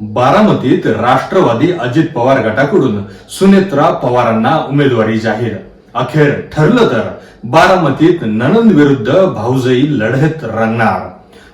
बारामतीत राष्ट्रवादी अजित पवार गटाकडून सुनेत्रा पवारांना उमेदवारी जाहीर. अखेर ठरलं तर बारामतीत ननंद विरुद्ध भाऊजई लढत रंगणार.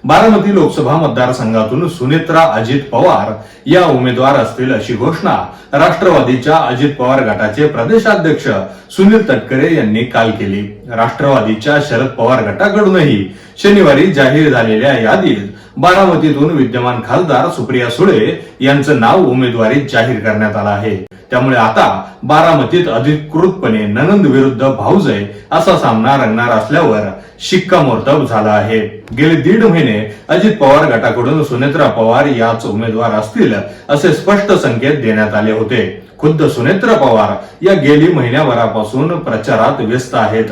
बारामती लोकसभा मतदारसंघातून सुनेत्रा अजित पवार या उमेदवार असतील अशी घोषणा राष्ट्रवादीच्या अजित पवार गटाचे प्रदेशाध्यक्ष सुनील तटकरे यांनी काल केली. राष्ट्रवादीच्या शरद पवार गटाकडूनही शनिवारी जाहीर झालेल्या यादीत बारामतीतून विद्यमान खासदार सुप्रिया सुळे यांचं नाव उमेदवारीत जाहीर करण्यात आलं आहे. त्यामुळे आता बारामतीत अधिकृतपणे ननंद विरुद्ध भाऊजय असा सामना रंगणार असल्यावर शिक्कामोर्तब झाला आहे. गेले दीड महिने अजित पवार गटाकडून सुनेत्रा पवार याच उमेदवार असतील असे स्पष्ट संकेत देण्यात आले होते. खुद्द सुनेत्रा पवार या गेली महिन्याभरापासून प्रचारात व्यस्त आहेत.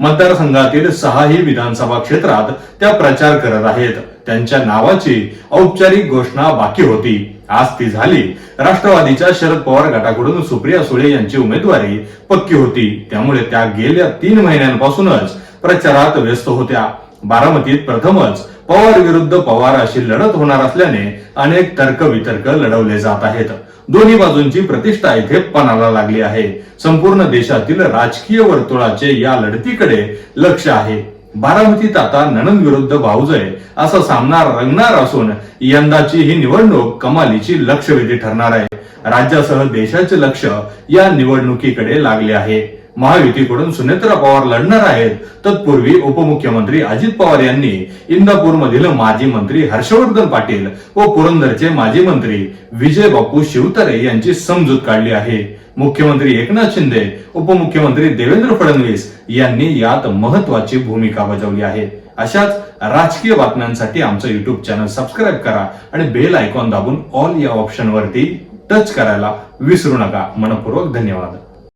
मतदारसंघातील सहाही विधानसभा क्षेत्रात त्या प्रचार करत आहेत. त्यांच्या नावाची औपचारिक घोषणा बाकी होती. आज ती झाली. राष्ट्रवादीच्या शरद पवार गटाकडून सुप्रिया सुळे यांची उमेदवारी पक्की होती. त्यामुळे त्या गेल्या तीन महिन्यांपासूनच प्रचारात व्यस्त होत्या. बारामतीत प्रथमच पवार विरुद्ध पवार अशी लढत होणार असल्याने अनेक तर्क वितर्क लढवले जात आहेत. दोन्ही बाजूंची प्रतिष्ठा इथे पणाला लागली आहे. संपूर्ण देशातील राजकीय वर्तुळाचे या लढतीकडे लक्ष आहे. बारामतीत आता ननंद विरुद्ध भाऊजय असा सामना रंगणार असून यंदाची ही निवडणूक कमालीची लक्षवेधी ठरणार आहे. राज्यासह देशाचे लक्ष या निवडणुकीकडे लागले आहे. महायुतीकडून सुनेत्रा पवार लढणार आहेत. तत्पूर्वी उपमुख्यमंत्री अजित पवार यांनी इंदापूर मधील माजी मंत्री हर्षवर्धन पाटील व पुरंदरचे माजी मंत्री विजय बापू शिवतरे यांची समजूत काढली आहे. मुख्यमंत्री एकनाथ शिंदे उपमुख्यमंत्री देवेंद्र फडणवीस यांनी यात महत्वाची भूमिका बजावली आहे. अशाच राजकीय बातम्यांसाठी आमचं युट्यूब चॅनल सबस्क्राईब करा आणि बेल आयकॉन दाबून ऑल या ऑप्शन वरती टच करायला विसरू नका. मनपूर्वक धन्यवाद.